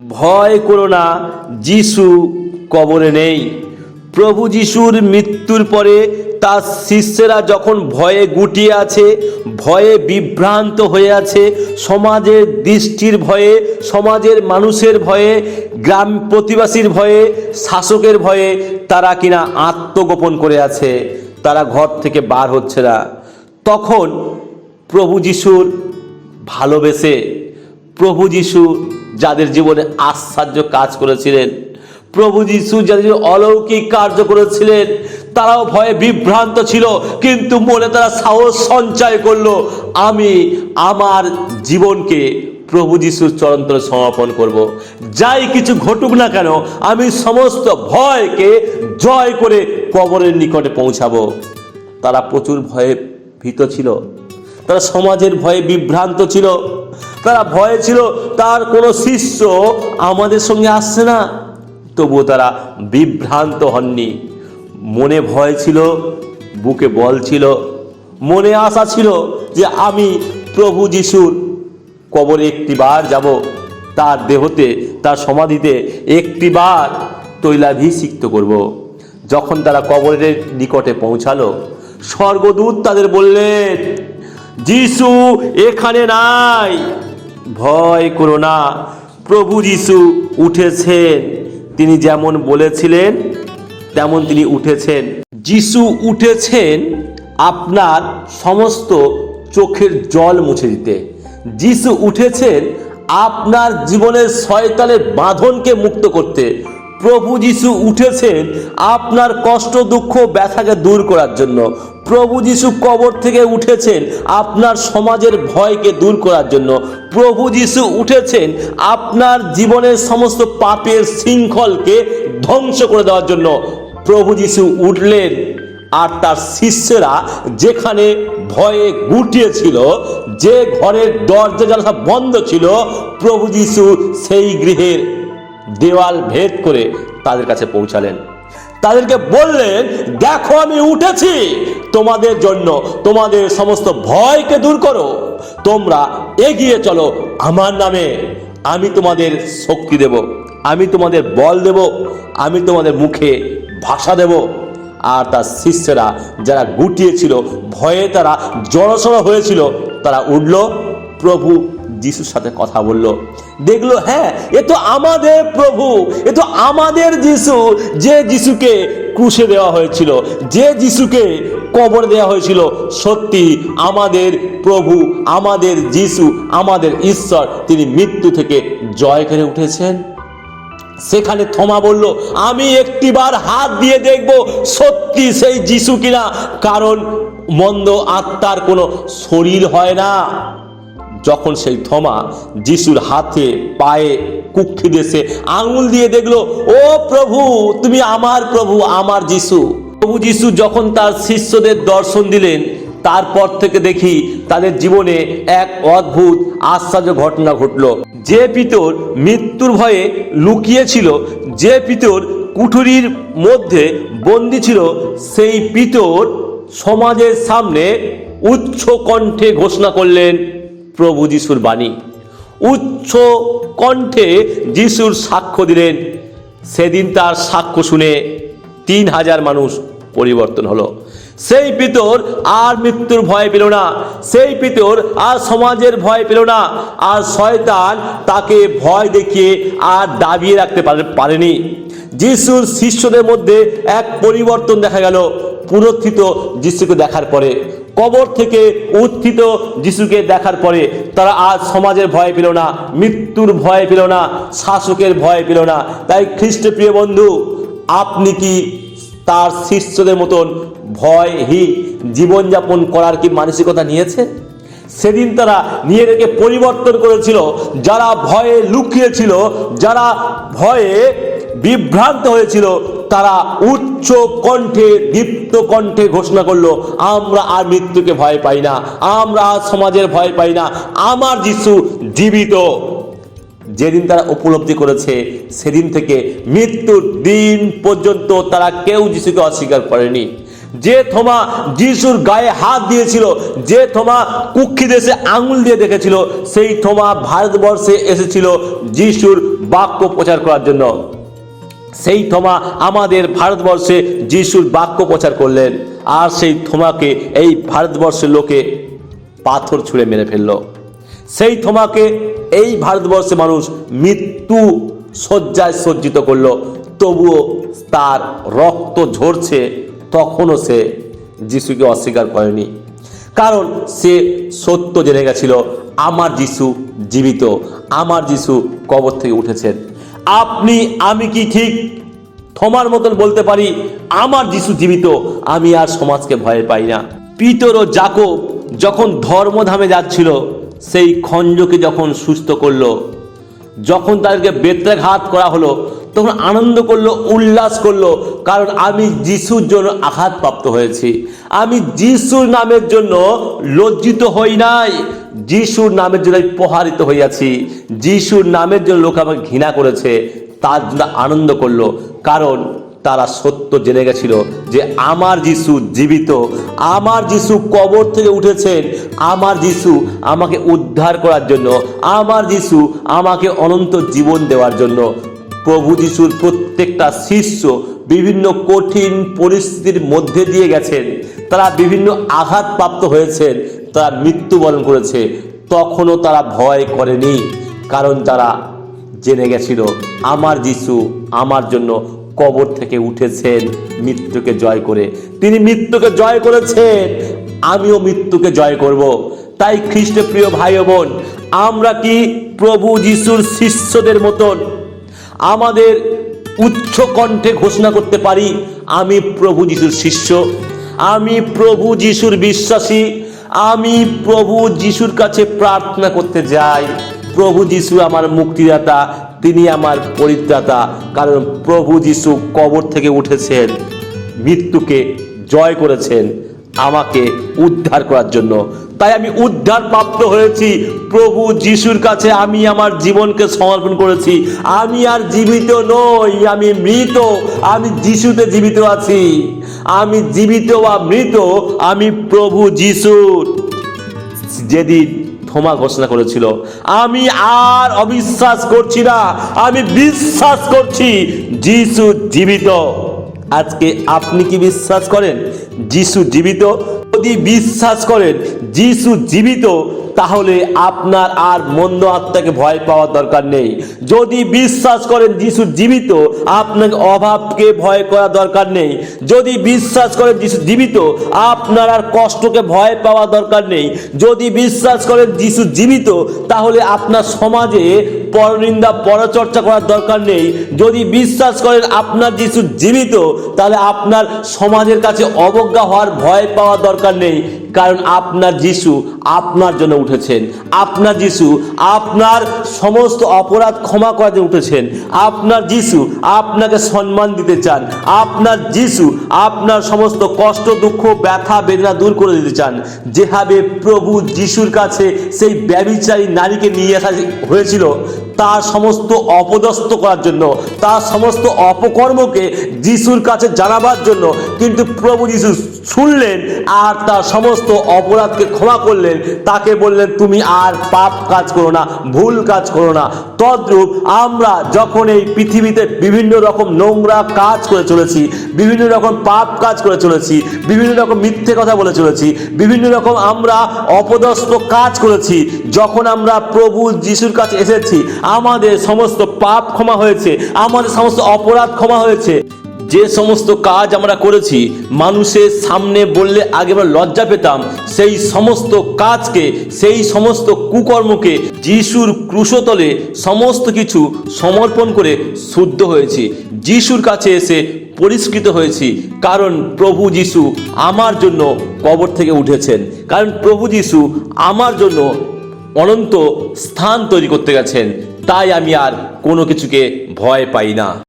ভয় করো না, যিশু কবরে নেই। প্রভু যিশুর মৃত্যুর পরে তার শিষ্যেরা যখন ভয়ে গুটিয়ে আছে, ভয়ে বিভ্রান্ত হয়ে আছে, সমাজের দৃষ্টির ভয়ে, সমাজের মানুষের ভয়ে, গ্রাম প্রতিবাসীর ভয়ে, শাসকের ভয়ে তারা কিনা আত্মগোপন করে আছে, তারা ঘর থেকে বার হচ্ছে না। তখন প্রভু যিশুর ভালোবেসে প্রভু যিশু যাদের জীবনে আশ্চর্য কাজ করেছিলেন, প্রভু যিশু যাদের অলৌকিক কার্য করেছিলেন, তারাও ভয়ে বিভ্রান্ত ছিল, কিন্তু মনে তারা সাহস সঞ্চয় করল, আমি আমার জীবনকে প্রভু যিশুর চরন্তরে সমর্পণ করব। যাই কিছু ঘটুক না কেন, আমি সমস্ত ভয়কে জয় করে কবরের নিকটে পৌঁছাবো তারা প্রচুর ভয়ে ভীত ছিল, তারা সমাজের ভয়ে বিভ্রান্ত ছিল তারা ভয়ে ছিল, তার কোনো শিষ্য আমাদের সঙ্গে আসছে না। তবুও তারা বিভ্রান্ত হননি। মনে ভয় ছিল, বুকে বল ছিল, মনে আশা ছিল যে আমি প্রভু যিশুর কবরে একটিবার যাব। তার দেহতে, তার সমাধিতে একটি একটিবার তৈলাভিষিক্ত করব। যখন তারা কবরের নিকটে পৌঁছালো, স্বর্গদূত তাদের বললেন, যিশু এখানে নাই। ভয় করো না। প্রভু যিশু উঠেছেন। তিনি যেমন বলেছিলেন, তেমন তিনি উঠেছেন। যিশু উঠেছেন আপনার সমস্ত চোখের জল মুছে দিতে। যিশু উঠেছেন আপনার জীবনের শয়তালের বাঁধনকে মুক্ত করতে। প্রভু যিশু উঠেছেন আপনার কষ্ট, দুঃখ, ব্যথাকে দূর করার জন্য। প্রভু যিশু কবর থেকে উঠেছেন আপনার সমাজের ভয়কে দূর করার জন্য। প্রভু যিশু উঠেছেন আপনার জীবনের সমস্ত পাপের শৃঙ্খলকে ধ্বংস করে দেওয়ার জন্য। প্রভু যিশু উঠলেন আর তার শিষ্যরা যেখানে ভয়ে গুটিয়েছিল, যে ঘরের দরজা জানলা বন্ধ ছিল, প্রভু যিশু সেই গৃহের দেওয়াল ভেদ করে তাদের কাছে পৌঁছালেন। তাদেরকে বললেন, দেখো, আমি উঠেছি। তোমাদের জন্য তোমাদের সমস্ত ভয়কে দূর করো। তোমরা এগিয়ে চলো আমার নামে। আমি তোমাদের শক্তি দেব, আমি তোমাদের বল দেব, আমি তোমাদের মুখে ভাষা দেব। আর তার শিষ্যরা যারা গুটিয়েছিল, ভয়ে তারা জড়সড় হয়েছিল, তারা উঠল, প্রভু যিশুর সাথে কথা বলল। দেখল হ্যাঁ এ তো আমাদের প্রভু, এ তো আমাদের যিশু, যে যিশুকে ক্রুশে দেওয়া হয়েছিল, যে যিশুকে কবর দেওয়া হয়েছিল, সত্যি আমাদের প্রভু, আমাদের যিশু, আমাদের ঈশ্বর, তিনি মৃত্যু থেকে জয় করে উঠেছেন। সেখানে থমা বলল, আমি একটিবার হাত দিয়ে দেখব সত্যি সেই যিশু কিনা, কারণ মন্দ আত্মার কোনো শরীর হয় না। যখন সেই থমা যিশুর হাতে পায়ে কুক্ষি দেশে আঙুল দিয়ে দেখল, ও প্রভু, তুমি আমার প্রভু, আমার যিশু। প্রভু যিশু যখন তার শিষ্যদের দর্শন দিলেন, তারপর থেকে দেখি তাদের জীবনে এক অদ্ভুত আশ্চর্য ঘটনা ঘটলো। যে পিতর মৃত্যুর ভয়ে লুকিয়েছিল, যে পিতর কুঠুরির মধ্যে বন্দি ছিল, সেই পিতর সমাজের সামনে উচ্চ কণ্ঠে ঘোষণা করলেন প্রভু যিশুর বাণী। উচ্চ কণ্ঠে যিশুর সাক্ষ্য দিলেন। সেদিন তার সাক্ষ্য শুনে তিন হাজার মানুষ পরিবর্তন হলো। সেই পিতর আর মৃত্যুর ভয় পেল না। সেই পিতর আর সমাজের ভয় পেল না। আর শয়তান তাকে ভয় দেখিয়ে আর দাবিয়ে রাখতে পারে- পারেনি। যিশুর শিষ্যদের মধ্যে এক পরিবর্তন দেখা গেল। পুনর্থিত যিশুকে দেখার পরে। কবর থেকে উত্থিত যিশুকে দেখার পরে তারা আজ সমাজের ভয় পেল না, মৃত্যুর ভয় পেল না, শাসকের ভয় পেল না। তাই খ্রিস্টপ্রিয় বন্ধু, আপনি কি তার শিষ্যদের মতন ভয়হীন জীবনযাপন করার কি মানসিকতা নিয়েছে? সেদিন তারা নিজেদেরকে পরিবর্তন করেছিল, যারা ভয়ে লুকিয়েছিল, যারা ভয়ে বিভ্রান্ত হয়েছিল তারা উচ্চ কণ্ঠে, দীপ্ত কণ্ঠে ঘোষণা করল, আমরা আর মৃত্যুকে ভয় পাই না, আমরা আর সমাজের ভয় পাই না, আমার যিশু জীবিত। যেদিন তারা উপলব্ধি করেছে, সেদিন থেকে মৃত্যুর দিন পর্যন্ত তারা কেউ যিশুকে অস্বীকার করেনি। যে থমা যিশুর গায়ে হাত দিয়েছিল, যে থমা কুক্ষি দেশে আঙুল দিয়ে দেখেছিল, সেই থমা ভারতবর্ষে এসেছিল যিশুর বাক্য প্রচার করার জন্য। সেই থমা আমাদের ভারতবর্ষে যিশুর বাক্য প্রচার করলেন। আর সেই থমাকে এই ভারতবর্ষের লোকে পাথর ছুঁড়ে মেরে ফেলল। সেই থমাকে এই ভারতবর্ষে মানুষ মৃত্যু শয্যায় সজ্জিত করল। তবুও তার রক্ত ঝরছে, তখনও সে যিশুকে অস্বীকার করেনি। কারণ সে সত্য জেনে গেছিল, আমার যিশু জীবিত, আমার যিশু কবর থেকে উঠেছেন। আপনি, আমি কি ঠিক? থমার মতন বলতে পারি, আমার যিশু জীবিত, আমি আর সমাজকে ভয় পাই না। পিতর ও জাকব যখন ধর্মধামে যাচ্ছিল, সেই খঞ্জকে যখন সুস্থ করল, যখন তাদেরকে বেত্রাঘাত করা হলো, তখন আনন্দ করল, উল্লাস করল, কারণ আমি যিশুর জন্য আঘাতপ্রাপ্ত হয়েছি। আমি যিশুর নামের জন্য লজ্জিত হই নাই। যিশুর নামের জন্য আমি প্রহারিত হইয়াছি, যিশুর নামের জন্য লোক আমাকে ঘৃণা করেছে, তার জন্য আনন্দ করল, কারণ তারা সত্য জেনে গেছিল যে আমার যিশু জীবিত, আমার যিশু কবর থেকে উঠেছেন, আমার যিশু আমাকে উদ্ধার করার জন্য, আমার যিশু আমাকে অনন্ত জীবন দেওয়ার জন্য। প্রভু যিশুর প্রত্যেকটা শিষ্য বিভিন্ন কঠিন পরিস্থিতির মধ্যে দিয়ে গেছেন, তারা বিভিন্ন আঘাতপ্রাপ্ত হয়েছেন তারা মৃত্যুবরণ করেছে, তখনও তারা ভয় করেনি, কারণ তারা জেনে গেছিল, আমার যিশু আমার জন্য কবর থেকে উঠেছেন, মৃত্যুকে জয় করে। তিনি মৃত্যুকে জয় করেছেন, আমিও মৃত্যুকে জয় করব। তাই খ্রিস্ট প্রিয় ভাই বোন, আমরা কি প্রভু যিশুর শিষ্যদের মতন আমাদের উচ্চ কণ্ঠে ঘোষণা করতে পারি, আমি প্রভু যিশুর শিষ্য, আমি প্রভু যিশুর বিশ্বাসী আমি প্রভু যিশুর কাছে প্রার্থনা করতে যাই। প্রভু যিশু আমার মুক্তিদাতা, তিনি আমার পরিত্রাতা। কারণ প্রভু যিশু কবর থেকে উঠেছেন, মৃত্যুকে জয় করেছেন, আমাকে উদ্ধার করার জন্য। তাই আমি উদ্ধার প্রাপ্ত হয়েছি। প্রভু যিশুর কাছে আমি আমার জীবনকে সমর্পণ করেছি। আমি আর জীবিত নই, আমি মৃত, আমি যিশুতে জীবিত আছি। আমি জীবিত বা মৃত, আমি প্রভু যিশুর যেদিন ক্ষমা ঘোষণা করেছিল, আমি আর অবিশ্বাস করছি না, আমি বিশ্বাস করছি যিশু জীবিত। আজকে আপনি কি বিশ্বাস করেন? যিশু জীবিত? যদি বিশ্বাস করেন, যিশু জীবিত তাহলে আপনার আর মন্দ আত্মাকে ভয় পাওয়ার দরকার নেই। যদি বিশ্বাস করেন যিশু জীবিত, আপনাকে অভাবকে ভয় করার দরকার নেই। যদি বিশ্বাস করেন যিশু জীবিত, আপনার আর কষ্টকে ভয় পাওয়া দরকার নেই। যদি বিশ্বাস করেন যিশু জীবিত, তাহলে আপনার সমাজে পরনিন্দা পরচর্চা করার দরকার নেই। যদি বিশ্বাস করেন আপনার যিশু জীবিত, তাহলে আপনার সমাজের কাছে অবজ্ঞা হওয়ার ভয় পাওয়া দরকার নেই। কারণ আপনার যিশু আপনার জন্য উঠেছেন। আপনার যিশু আপনার সমস্ত অপরাধ ক্ষমা করার জন্য উঠেছেন। আপনার যিশু আপনাকে সম্মান দিতে চান। আপনার যিশু আপনার সমস্ত কষ্ট, দুঃখ, ব্যথা, বেদনা দূর করে দিতে চান। যেভাবে প্রভু যিশুর কাছে সেই ব্যবিচারী নারীকে নিয়ে আসা হয়েছিল তার সমস্ত অপদস্থ করার জন্য তার সমস্ত অপকর্মকে যিশুর কাছে জানাবার জন্য। কিন্তু প্রভু যিশু শুনলেন আর তার সমস্ত অপরাধকে ক্ষমা করলেন, তাকে বললেন, তুমি আর পাপ কাজ করো না, ভুল কাজ করো না। তদ্রূপ আমরা যখন এই পৃথিবীতে বিভিন্ন রকম নোংরা কাজ করে চলেছি বিভিন্ন রকম পাপ কাজ করে চলেছি, বিভিন্ন রকম মিথ্যে কথা বলে চলেছি, বিভিন্ন রকম আমরা অপদস্থ কাজ করেছি। যখন আমরা প্রভু যিশুর কাছে এসেছি, আমাদের সমস্ত পাপ ক্ষমা হয়েছে, আমাদের সমস্ত অপরাধ ক্ষমা হয়েছে। যে সমস্ত কাজ আমরা করেছি, মানুষের সামনে বললে আগে আমরা লজ্জা পেতাম, সেই সমস্ত কাজকে, সেই সমস্ত কুকর্মকে যিশুর ক্রুশতলে সমস্ত কিছু সমর্পণ করে শুদ্ধ হয়েছি। যিশুর কাছে এসে পরিষ্কৃত হয়েছি। কারণ প্রভু যিশু আমার জন্য কবর থেকে উঠেছেন। কারণ প্রভু যিশু আমার জন্য অনন্ত স্থান তৈরি করতে গেছেন। তাই আমি আর কোনো কিছুকে ভয় পাই না।